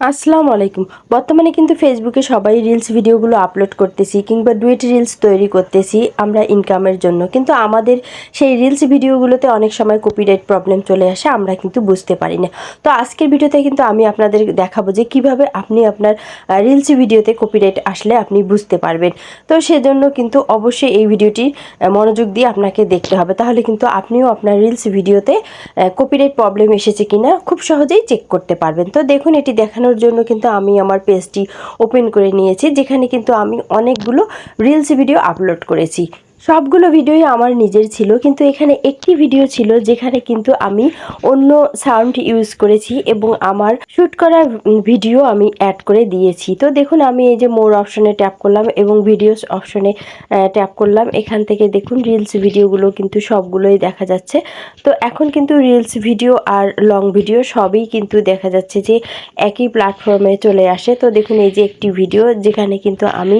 আসসালামু আলাইকুম। বর্তমানে কিন্তু ফেসবুকে সবাই রিলস ভিডিওগুলো আপলোড করতেছি কিংবা ডুয়েট রিলস তৈরি করতেছি আমরা ইনকামের জন্য। কিন্তু আমাদের সেই রিলস ভিডিওগুলোতে অনেক সময় কপিরাইট প্রবলেম চলে আসে, আমরা কিন্তু বুঝতে পারি না। তো আজকের ভিডিওতে কিন্তু আমি আপনাদের দেখাবো যে কীভাবে আপনি আপনার রিলস ভিডিওতে কপিরাইট আসলে আপনি বুঝতে পারবেন। তো সেজন্য কিন্তু অবশ্যই এই ভিডিওটি মনোযোগ দিয়ে আপনাকে দেখতে হবে। তাহলে কিন্তু আপনিও আপনার রিলস ভিডিওতে কপিরাইট প্রবলেম এসেছে কিনা খুব সহজেই চেক করতে পারবেন। তো দেখুন, এটি দেখানোর জন্য কিন্তু আমি আমার পেজটি ওপেন করে নিয়েছি, যেখানে কিন্তু আমি অনেকগুলো রিলস ভিডিও আপলোড করেছি। সবগুলো ভিডিওই আমার নিজের ছিল, কিন্তু এখানে একটি ভিডিও ছিল যেখানে কিন্তু আমি অন্য সাউন্ড ইউজ করেছি এবং আমার শ্যুট করা ভিডিও আমি অ্যাড করে দিয়েছি। তো দেখুন, আমি এই যে মোর অপশনে ট্যাপ করলাম এবং ভিডিওস অপশনে ট্যাপ করলাম। এখান থেকে দেখুন, রিলস ভিডিওগুলো কিন্তু সবগুলোই দেখা যাচ্ছে। তো এখন কিন্তু রিলস ভিডিও আর লং ভিডিও সবই কিন্তু দেখা যাচ্ছে যে একই প্ল্যাটফর্মে চলে আসে। তো দেখুন, এই যে একটি ভিডিও যেখানে কিন্তু আমি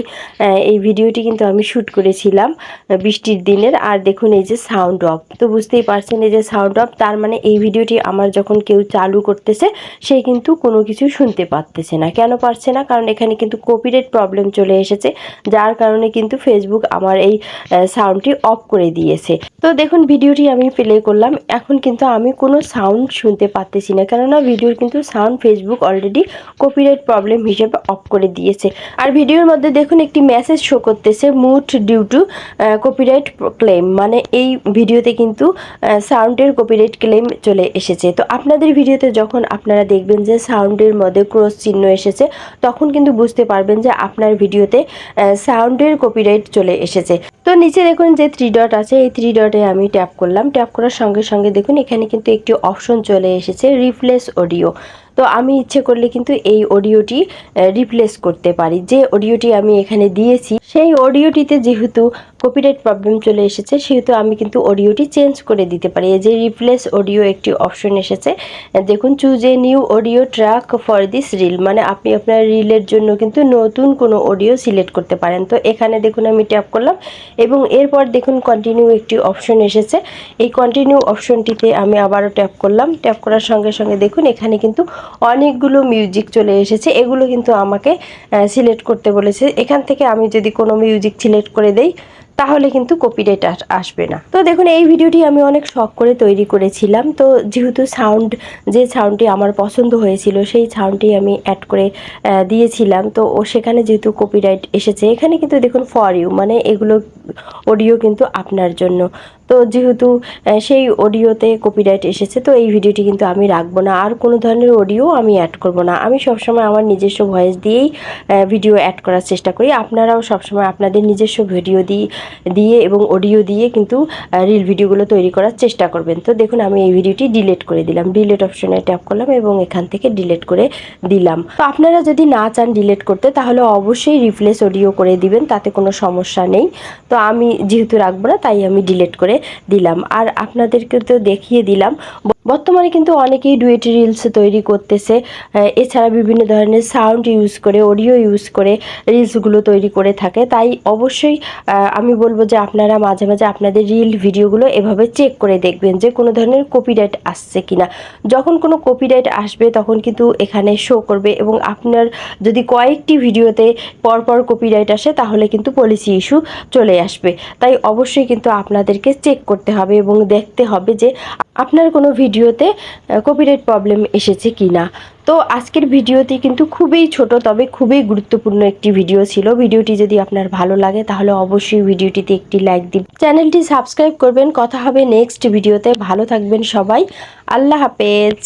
এই ভিডিওটি কিন্তু আমি শ্যুট করেছিলাম। বৃষ্টির দিনের। আর দেখুন এই যে সাউন্ড অফ তো বুঝতেই পারছেন এই যে সাউন্ড অফ তার মানে এই ভিডিওটি আমার যখন কেউ চালু করতেছে, সে কিন্তু কোনো কিছু শুনতে পারতেছে না। কেন পারছে না? কারণ এখানে কিন্তু কপিরাইট প্রবলেম চলে এসেছে, যার কারণে কিন্তু ফেসবুক আমার এই সাউন্ডটি অফ করে দিয়েছে। তো দেখুন ভিডিওটি আমি প্লে করলাম। এখন কিন্তু আমি কোনো সাউন্ড শুনতে পারতেছি না, কেননা ভিডিওর কিন্তু sound Facebook already copyright problem হিসেবে অফ করে দিয়েছে। আর ভিডিওর মধ্যে দেখুন একটি মেসেজ শো করতেছে muted due to copyright claim মানে এই ভিডিওতে কিন্তু সাউন্ডের কপিরাইট ক্লেম চলে এসেছে। তো আপনাদের ভিডিওতে যখন আপনারা দেখবেন যে সাউন্ডের মধ্যে ক্রস চিহ্ন এসেছে, তখন কিন্তু বুঝতে পারবেন যে আপনার ভিডিওতে সাউন্ডের কপিরাইট চলে এসেছে। তো নিচে দেখুন যে থ্রি ডট আছে, এই থ্রি ডটে আমি ট্যাপ করলাম। ট্যাপ করার সঙ্গে সঙ্গে দেখুন এখানে কিন্তু একটি অপশন চলে এসেছে রিপ্লেস অডিও তো আমি ইচ্ছে করলে কিন্তু এই অডিওটি রিপ্লেস করতে পারি। যে অডিওটি আমি এখানে দিয়েছি, সেই অডিওটিতে যেহেতু কপিরাইট প্রবলেম চলে এসেছে, সেহেতু আমি কিন্তু অডিওটি চেঞ্জ করে দিতে পারি। এই যে রিপ্লেস অডিও একটি অপশন এসেছে দেখুন choose a new audio track for this reel মানে আপনি আপনার রিলের জন্য কিন্তু নতুন কোনো অডিও সিলেক্ট করতে পারেন। তো এখানে দেখুন, আমি ট্যাপ করলাম এবং এরপর দেখুন কন্টিনিউ একটি অপশন এসেছে। এই কন্টিনিউ অপশনটিতে আমি আবারও ট্যাপ করলাম। ট্যাপ করার সঙ্গে সঙ্গে দেখুন, এখানে কিন্তু অনেকগুলো মিউজিক চলে এসেছে, এগুলো কিন্তু আমাকে সিলেক্ট করতে বলেছে। এখান থেকে আমি যদি কোনো মিউজিক সিলেক্ট করে দেই তাহলে কিন্তু কপিরাইট আসবে না। তো দেখুন, এই ভিডিওটি আমি অনেক শখ করে তৈরি করেছিলাম। তো যেহেতু সাউন্ড যে সাউন্ডটি আমার পছন্দ হয়েছিল, সেই সাউন্ডটি আমি অ্যাড করে দিয়েছিলাম। তো ও সেখানে যেহেতু কপিরাইট এসেছে, এখানে কিন্তু দেখুন ফর ইউ মানে এগুলো অডিও কিন্তু আপনার জন্য। তো যেহেতু সেই অডিওতে কপিরাইট এসেছে, তো এই ভিডিওটি কিন্তু আমি রাখব না। আর কোনো ধরনের অডিও আমি অ্যাড করব না। আমি সবসময় আমার নিজস্ব ভয়েস দিয়েই ভিডিও অ্যাড করার চেষ্টা করি। আপনারাও সবসময় আপনাদের নিজস্ব ভিডিও দিয়ে দিয়ে এবং অডিও দিয়ে কিন্তু রিল ভিডিওগুলো তৈরি করার চেষ্টা করবেন। তো দেখুন, আমি এই ভিডিওটি ডিলিট করে দিলাম। ডিলিট অপশনে ট্যাপ করলাম এবং এখান থেকে ডিলেট করে দিলাম। তো আপনারা যদি না চান ডিলেট করতে, তাহলে অবশ্যই রিপ্লেস অডিও করে দিবেন, তাতে কোনো সমস্যা নেই। তো আমি যেহেতু রাখব না, তাই আমি ডিলেট করে দিলাম। আর আপনাদেরকে তো দেখিয়ে দিলাম। বর্তমানে কিন্তু অনেকেই ডুয়েট রিলস তৈরি করতেছে। এছাড়া বিভিন্ন ধরনের সাউন্ড ইউজ করে অডিও ইউজ করে রিলসগুলো তৈরি করে থাকে। তাই অবশ্যই আমি বলব যে আপনারা মাঝে মাঝে আপনাদের রিল ভিডিওগুলো এভাবে চেক করে দেখবেন যে কোনো ধরনের কপিরাইট আসছে কিনা। যখন কোনো কপিরাইট আসবে, তখন কিন্তু এখানে শো করবে এবং আপনার যদি কয়েকটি ভিডিওতে পরপর কপিরাইট আসে, তাহলে কিন্তু পলিসি ইস্যু চলে আসবে। তাই অবশ্যই কিন্তু আপনাদেরকে চেক করতে হবে এবং দেখতে হবে যে আপনার কোনো ভিডিওতে কপিরাইট প্রবলেম এসেছে কি না তো আজকের ভিডিওটি কিন্তু খুবই ছোট, তবে খুবই গুরুত্বপূর্ণ একটি ভিডিও ছিল। ভিডিওটি যদি আপনার ভালো লাগে, তাহলে অবশ্যই ভিডিওটিতে একটি লাইক দিন। চ্যানেলটি সাবস্ক্রাইব করবেন। কথা হবে নেক্সট ভিডিওতে। ভালো থাকবেন সবাই। আল্লাহ হাফেজ।